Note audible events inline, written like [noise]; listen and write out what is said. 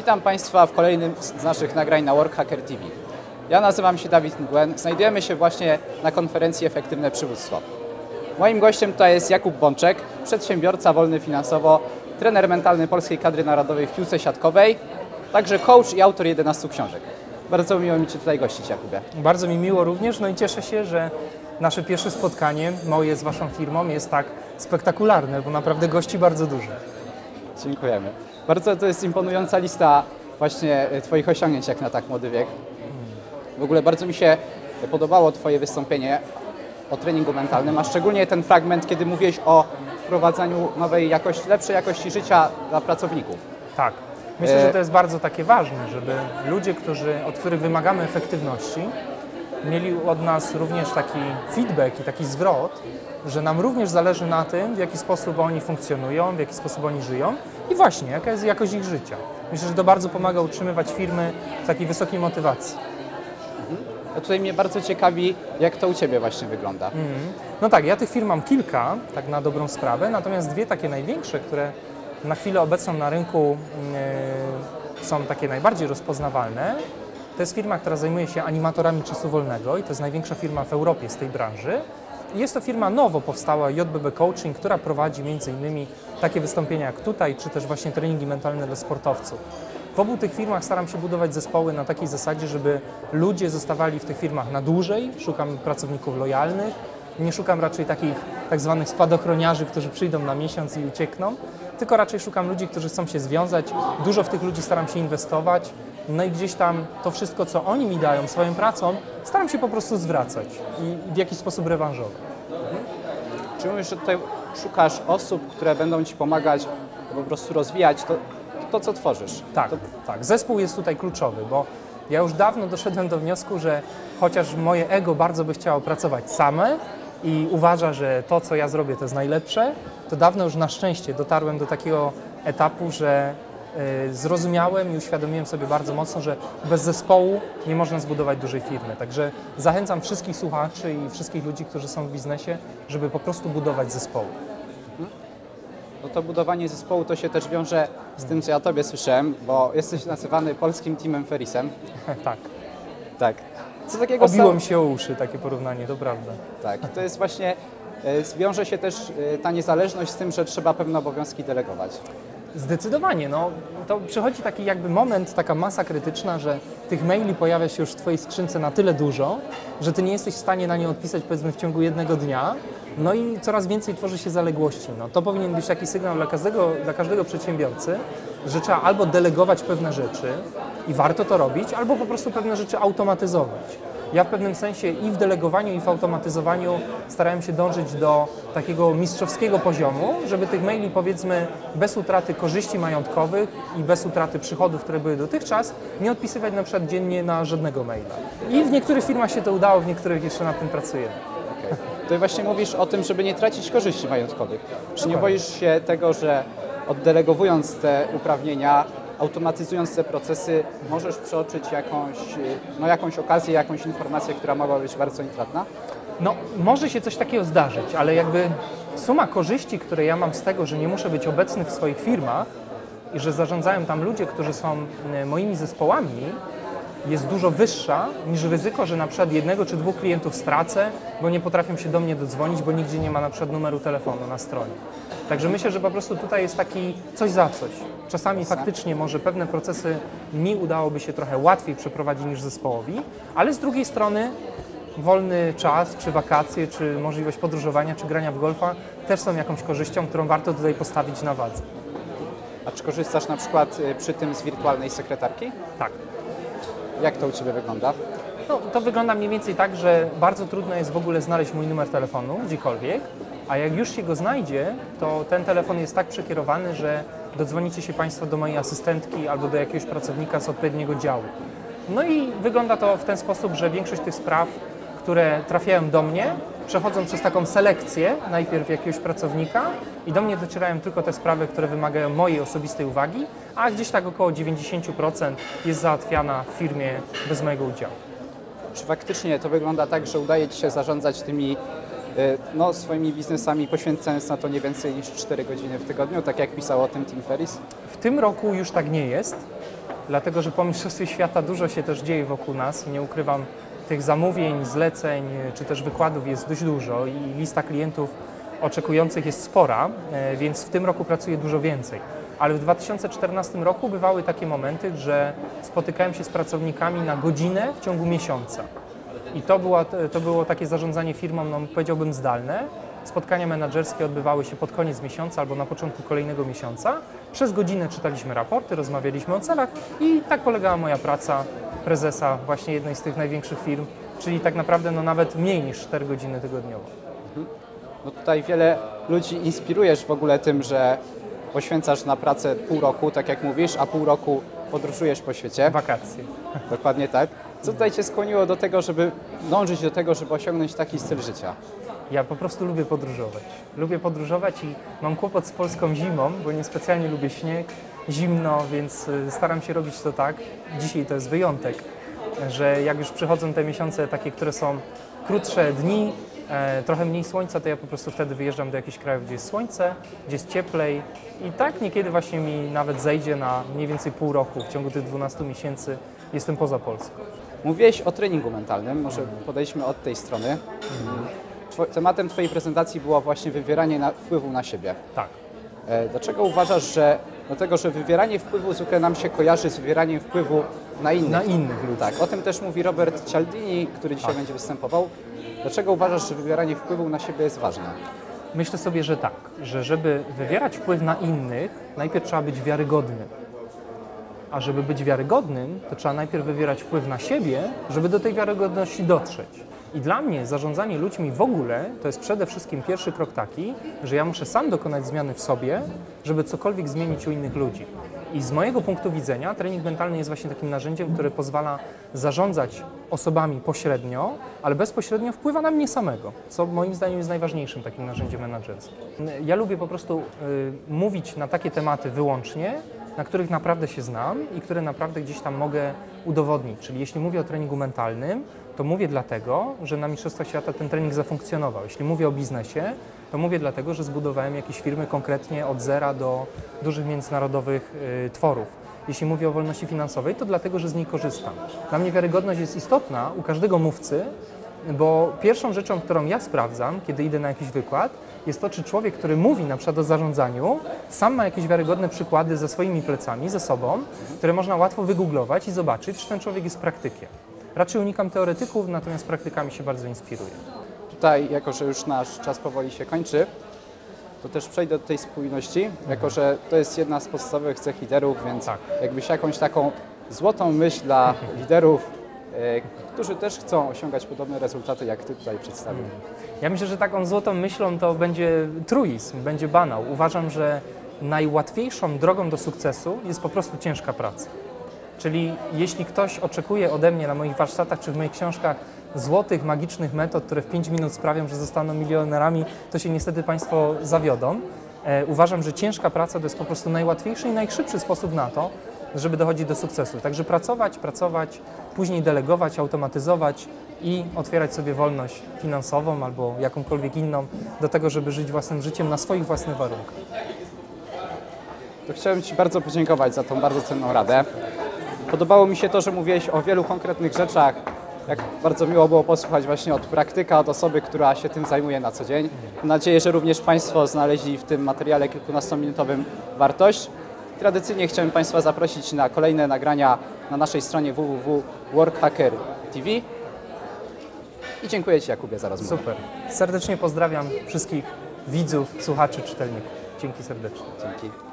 Witam Państwa w kolejnym z naszych nagrań na Workhacker TV. Ja nazywam się Dawid Mgłen. Znajdujemy się właśnie na konferencji Efektywne Przywództwo. Moim gościem tutaj jest Jakub Bączek, przedsiębiorca wolny finansowo, trener mentalny polskiej kadry narodowej w piłce siatkowej, także coach i autor 11 książek. Bardzo miło mi Cię tutaj gościć, Jakubie. Bardzo mi miło również, no i cieszę się, że nasze pierwsze spotkanie moje z Waszą firmą jest tak spektakularne, bo naprawdę gości bardzo dużo. Dziękujemy. Bardzo to jest imponująca lista właśnie e, Twoich osiągnięć jak na tak młody wiek. W ogóle bardzo mi się podobało Twoje wystąpienie o treningu mentalnym, a szczególnie ten fragment, kiedy mówiłeś o wprowadzaniu nowej jakości, lepszej jakości życia dla pracowników. Tak. Myślę, E- że to jest bardzo takie ważne, żeby ludzie, którzy, od których wymagamy efektywności, mieli od nas również taki feedback i taki zwrot, że nam również zależy na tym, w jaki sposób oni funkcjonują, w jaki sposób oni żyją i właśnie, jaka jest jakość ich życia. Myślę, że to bardzo pomaga utrzymywać firmy w takiej wysokiej motywacji. A tutaj mnie bardzo ciekawi, jak to u Ciebie właśnie wygląda. No tak, ja tych firm mam kilka, tak na dobrą sprawę, natomiast dwie takie największe, które na chwilę obecną na rynku yy, są takie najbardziej rozpoznawalne, to jest firma, która zajmuje się animatorami czasu wolnego i to jest największa firma w Europie z tej branży. Jest to firma nowo powstała, JBB Coaching, która prowadzi innymi takie wystąpienia jak tutaj, czy też właśnie treningi mentalne dla sportowców. W obu tych firmach staram się budować zespoły na takiej zasadzie, żeby ludzie zostawali w tych firmach na dłużej. Szukam pracowników lojalnych, nie szukam raczej takich tak zwanych spadochroniarzy, którzy przyjdą na miesiąc i uciekną, tylko raczej szukam ludzi, którzy chcą się związać. Dużo w tych ludzi staram się inwestować. No i gdzieś tam to wszystko, co oni mi dają swoją pracą, staram się po prostu zwracać i w jakiś sposób rewanżować. Czy mówisz, że tutaj szukasz osób, które będą Ci pomagać po prostu rozwijać to, to co tworzysz? Tak, To, tak. Zespół jest tutaj kluczowy, bo ja już dawno doszedłem do wniosku, że chociaż moje ego bardzo by chciało pracować same i uważa, że to, co ja zrobię, to jest najlepsze, to dawno już na szczęście dotarłem do takiego etapu, że zrozumiałem i uświadomiłem sobie bardzo mocno, że bez zespołu nie można zbudować dużej firmy. Także zachęcam wszystkich słuchaczy i wszystkich ludzi, którzy są w biznesie, żeby po prostu budować zespoły. no to budowanie zespołu to się też wiąże z tym, co ja Tobie słyszałem, bo jesteś nazywany polskim teamem Ferisem. [laughs] tak. Tak. Co takiego Obiło mi się o uszy takie porównanie, to prawda. Tak, to jest właśnie, e, wiąże się też e, ta niezależność z tym, że trzeba pewne obowiązki delegować. Zdecydowanie, no to przychodzi taki jakby moment, taka masa krytyczna, że tych maili pojawia się już w Twojej skrzynce na tyle dużo, że Ty nie jesteś w stanie na nie odpisać powiedzmy w ciągu jednego dnia, no i coraz więcej tworzy się zaległości. No, to powinien być taki sygnał dla każdego, dla każdego przedsiębiorcy, że trzeba albo delegować pewne rzeczy i warto to robić, albo po prostu pewne rzeczy automatyzować. Ja w pewnym sensie i w delegowaniu, i w automatyzowaniu starałem się dążyć do takiego mistrzowskiego poziomu, żeby tych maili powiedzmy bez utraty korzyści majątkowych i bez utraty przychodów, które były dotychczas, nie odpisywać na przykład dziennie na żadnego maila. I w niektórych firmach się to udało, w niektórych jeszcze nad tym pracujemy. Okay. Tutaj właśnie mówisz o tym, żeby nie tracić korzyści majątkowych. Czy nie boisz się tego, że oddelegowując te uprawnienia, automatyzując te procesy, możesz przeoczyć jakąś, e, no, jakąś okazję, jakąś informację, która mogła być bardzo intratna? No, może się coś takiego zdarzyć, ale jakby suma korzyści, które ja mam z tego, że nie muszę być obecny w swoich firmach i że zarządzają tam ludzie, którzy są e, moimi zespołami, jest dużo wyższa niż ryzyko, że na przykład jednego czy dwóch klientów stracę, bo nie potrafią się do mnie dodzwonić, bo nigdzie nie ma na przykład numeru telefonu na stronie. Także myślę, że po prostu tutaj jest taki coś za coś. Czasami faktycznie może pewne procesy mi udałoby się trochę łatwiej przeprowadzić niż zespołowi, ale z drugiej strony wolny czas, czy wakacje, czy możliwość podróżowania, czy grania w golfa też są jakąś korzyścią, którą warto tutaj postawić na wadze. A czy korzystasz na przykład e, przy tym z wirtualnej sekretarki? Tak. Jak to u Ciebie wygląda? No, to wygląda mniej więcej tak, że bardzo trudno jest w ogóle znaleźć mój numer telefonu gdziekolwiek, a jak już się go znajdzie, to ten telefon jest tak przekierowany, że dodzwonicie się Państwo do mojej asystentki albo do jakiegoś pracownika z odpowiedniego działu. No i wygląda to w ten sposób, że większość tych spraw, które trafiają do mnie, przechodzą przez taką selekcję najpierw jakiegoś pracownika i do mnie docierają tylko te sprawy, które wymagają mojej osobistej uwagi, a gdzieś tak około 90% jest załatwiana w firmie bez mojego udziału. Czy faktycznie to wygląda tak, że udaje Ci się zarządzać tymi y, no, swoimi biznesami, poświęcając na to nie więcej niż 4 godziny w tygodniu, tak jak pisał o tym Tim Ferriss? W tym roku już tak nie jest, dlatego że po Mistrzostwie Świata dużo się też dzieje wokół nas. Nie ukrywam, tych zamówień, zleceń czy też wykładów jest dość dużo i lista klientów oczekujących jest spora, e, więc w tym roku pracuję dużo więcej. Ale w 2014 roku bywały takie momenty, że spotykałem się z pracownikami na godzinę w ciągu miesiąca. I to, była, to było takie zarządzanie firmą, no, powiedziałbym, zdalne. Spotkania menedżerskie odbywały się pod koniec miesiąca albo na początku kolejnego miesiąca. Przez godzinę czytaliśmy raporty, rozmawialiśmy o celach i tak polegała moja praca prezesa właśnie jednej z tych największych firm, czyli tak naprawdę no, nawet mniej niż 4 godziny tygodniowo. No tutaj wiele ludzi inspirujesz w ogóle tym, że poświęcasz na pracę pół roku, tak jak mówisz, a pół roku podróżujesz po świecie. Wakacje. Dokładnie tak. Co tutaj Cię skłoniło do tego, żeby dążyć do tego, żeby osiągnąć taki styl życia? Ja po prostu lubię podróżować. Lubię podróżować i mam kłopot z polską zimą, bo niespecjalnie lubię śnieg, zimno, więc y, staram się robić to tak. Dzisiaj to jest wyjątek, że jak już przychodzą te miesiące takie, które są krótsze dni, e, trochę mniej słońca, to ja po prostu wtedy wyjeżdżam do jakichś krajów, gdzie jest słońce, gdzie jest cieplej i tak niekiedy właśnie mi nawet zejdzie na mniej więcej pół roku. W ciągu tych 12 miesięcy jestem poza Polską. Mówiłeś o treningu mentalnym, może podejdźmy od tej strony. Tematem Twojej prezentacji było właśnie wywieranie na, wpływu na siebie. Tak. E, Dlaczego uważasz, że dlatego, że wywieranie wpływu zwykle nam się kojarzy z wywieraniem wpływu na innych? Na innych ludzi. Tak, o tym też mówi Robert Cialdini, który dzisiaj będzie występował. Dlaczego uważasz, że wywieranie wpływu na siebie jest ważne? Myślę sobie, że tak, że żeby wywierać wpływ na innych, najpierw trzeba być wiarygodnym. A żeby być wiarygodnym, to trzeba najpierw wywierać wpływ na siebie, żeby do tej wiarygodności dotrzeć. I dla mnie zarządzanie ludźmi w ogóle to jest przede wszystkim pierwszy krok taki, że ja muszę sam dokonać zmiany w sobie, żeby cokolwiek zmienić u innych ludzi. I z mojego punktu widzenia trening mentalny jest właśnie takim narzędziem, które pozwala zarządzać osobami pośrednio, ale bezpośrednio wpływa na mnie samego, co moim zdaniem jest najważniejszym takim narzędziem menedżerskim. Ja lubię po prostu y, mówić na takie tematy wyłącznie, na których naprawdę się znam i które naprawdę gdzieś tam mogę udowodnić. Czyli jeśli mówię o treningu mentalnym, to mówię dlatego, że na Mistrzostwach Świata ten trening zafunkcjonował. Jeśli mówię o biznesie, to mówię dlatego, że zbudowałem jakieś firmy konkretnie od zera do dużych międzynarodowych y, tworów. Jeśli mówię o wolności finansowej, to dlatego, że z niej korzystam. Dla mnie wiarygodność jest istotna u każdego mówcy, bo pierwszą rzeczą, którą ja sprawdzam, kiedy idę na jakiś wykład, jest to, czy człowiek, który mówi na przykład o zarządzaniu, sam ma jakieś wiarygodne przykłady ze swoimi plecami, ze sobą, które można łatwo wygooglować i zobaczyć, czy ten człowiek jest praktykiem. Raczej unikam teoretyków, natomiast praktykami się bardzo inspiruję. Tutaj, jako że już nasz czas powoli się kończy, to też przejdę do tej spójności, jako że to jest jedna z podstawowych cech liderów, więc Tak. jakbyś jakąś taką złotą myśl dla liderów, e, którzy też chcą osiągać podobne rezultaty, jak Ty tutaj przedstawił. Ja myślę, że taką złotą myślą to będzie truizm, będzie banał. Uważam, że najłatwiejszą drogą do sukcesu jest po prostu ciężka praca. Czyli jeśli ktoś oczekuje ode mnie na moich warsztatach czy w moich książkach złotych, magicznych metod, które w 5 minut sprawią, że zostaną milionerami, to się niestety Państwo zawiodą. E, uważam, że ciężka praca to jest po prostu najłatwiejszy i najszybszy sposób na to, żeby dochodzić do sukcesu. Także pracować, pracować, później delegować, automatyzować i otwierać sobie wolność finansową albo jakąkolwiek inną do tego, żeby żyć własnym życiem na swoich własnych warunkach. To chciałem Ci bardzo podziękować za tą bardzo cenną radę. Podobało mi się to, że mówiłeś o wielu konkretnych rzeczach. Jak bardzo miło było posłuchać właśnie od praktyka, od osoby, która się tym zajmuje na co dzień. Mam nadzieję, że również Państwo znaleźli w tym materiale kilkunastominutowym wartość. Tradycyjnie chciałem Państwa zaprosić na kolejne nagrania na naszej stronie www.workhacker.tv. I dziękuję Ci, Jakubie, za rozmowę. Super. Serdecznie pozdrawiam wszystkich widzów, słuchaczy, czytelników. Dzięki serdecznie. Dzięki.